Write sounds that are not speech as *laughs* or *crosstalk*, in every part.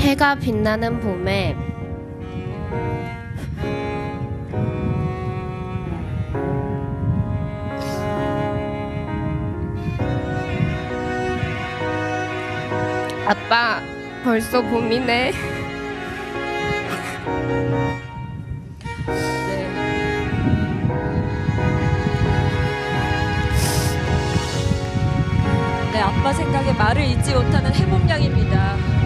해가 빛나는 봄에 아빠 벌써 봄이네. *laughs* 네. 네, 아빠 생각에 말을 잊지 못하는 해봄양입니다.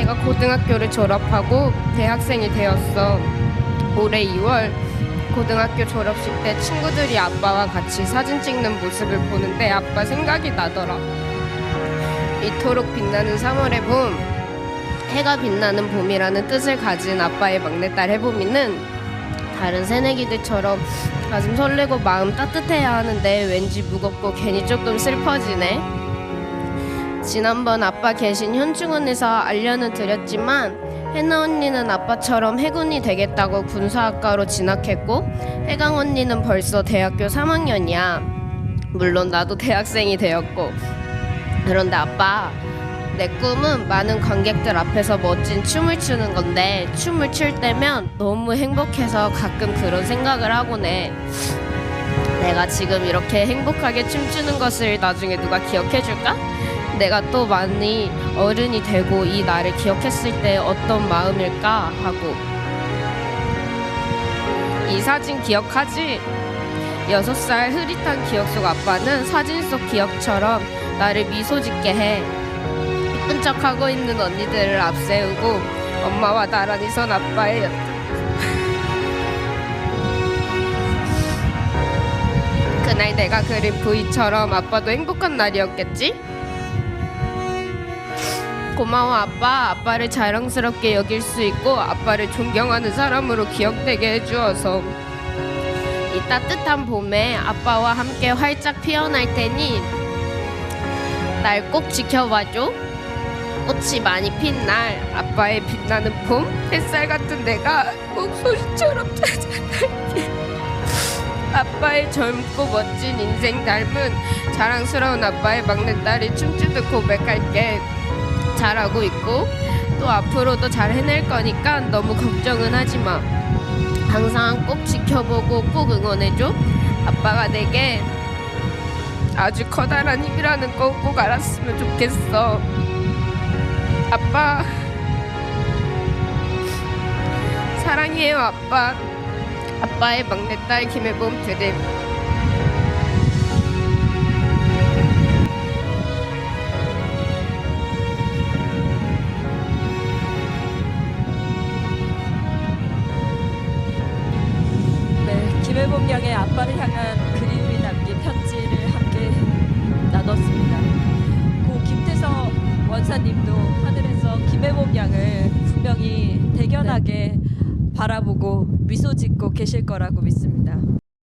내가 고등학교를 졸업하고 대학생이 되었어. 올해 2월 고등학교 졸업식 때 친구들이 아빠와 같이 사진 찍는 모습을 보는데 아빠 생각이 나더라. 이토록 빛나는 3월의 봄, 해가 빛나는 봄이라는 뜻을 가진 아빠의 막내딸 해봄이는 다른 새내기들처럼 가슴 설레고 마음 따뜻해야 하는데 왠지 무겁고 괜히 조금 슬퍼지네. 지난번 아빠 계신 현충원에서 알려는 드렸지만 해나 언니는 아빠처럼 해군이 되겠다고 군사학과로 진학했고 해강 언니는 벌써 대학교 3학년이야. 물론 나도 대학생이 되었고 그런데 아빠 내 꿈은 많은 관객들 앞에서 멋진 춤을 추는 건데 춤을 출 때면 너무 행복해서 가끔 그런 생각을 하곤 해. 내가 지금 이렇게 행복하게 춤추는 것을 나중에 누가 기억해 줄까? 내가 또 많이 어른이 되고 이 날을 기억했을 때 어떤 마음일까 하고 이 사진 기억하지? 여섯 살 흐릿한 기억 속 아빠는 사진 속 기억처럼 나를 미소 짓게 해 이쁜 척 하고 있는 언니들을 앞세우고 엄마와 나란히 선 아빠의 옆- *laughs* 그날 내가 그린 V처럼 아빠도 행복한 날이었겠지? 고마워 아빠. 아빠를 자랑스럽게 여길 수 있고 아빠를 존경하는 사람으로 기억되게 해주어서. 이 따뜻한 봄에 아빠와 함께 활짝 피어날 테니 날 꼭 지켜봐줘. 꽃이 많이 핀 날 아빠의 빛나는 봄 햇살 같은 내가 꼭 소리처럼 찾아갈게. 아빠의 젊고 멋진 인생 닮은 자랑스러운 아빠의 막내딸이 춤추듯 고백할게 잘하고 있고 또 앞으로도 잘 해낼 거니까 너무 걱정은 하지 마. 항상 꼭 지켜보고 꼭 응원해줘. 아빠가 내게 아주 커다란 힘이라는 거 꼭 알았으면 좋겠어. 아빠 사랑해요 아빠. 아빠의 막내딸 김혜범 드림. 김혜범 양의 아빠를 향한 그리움이 담긴 편지를 함께 나눴습니다. 고 김태성 원사님도 하늘에서 김혜범 양을 분명히 대견하게 바라보고 미소 짓고 계실 거라고 믿습니다.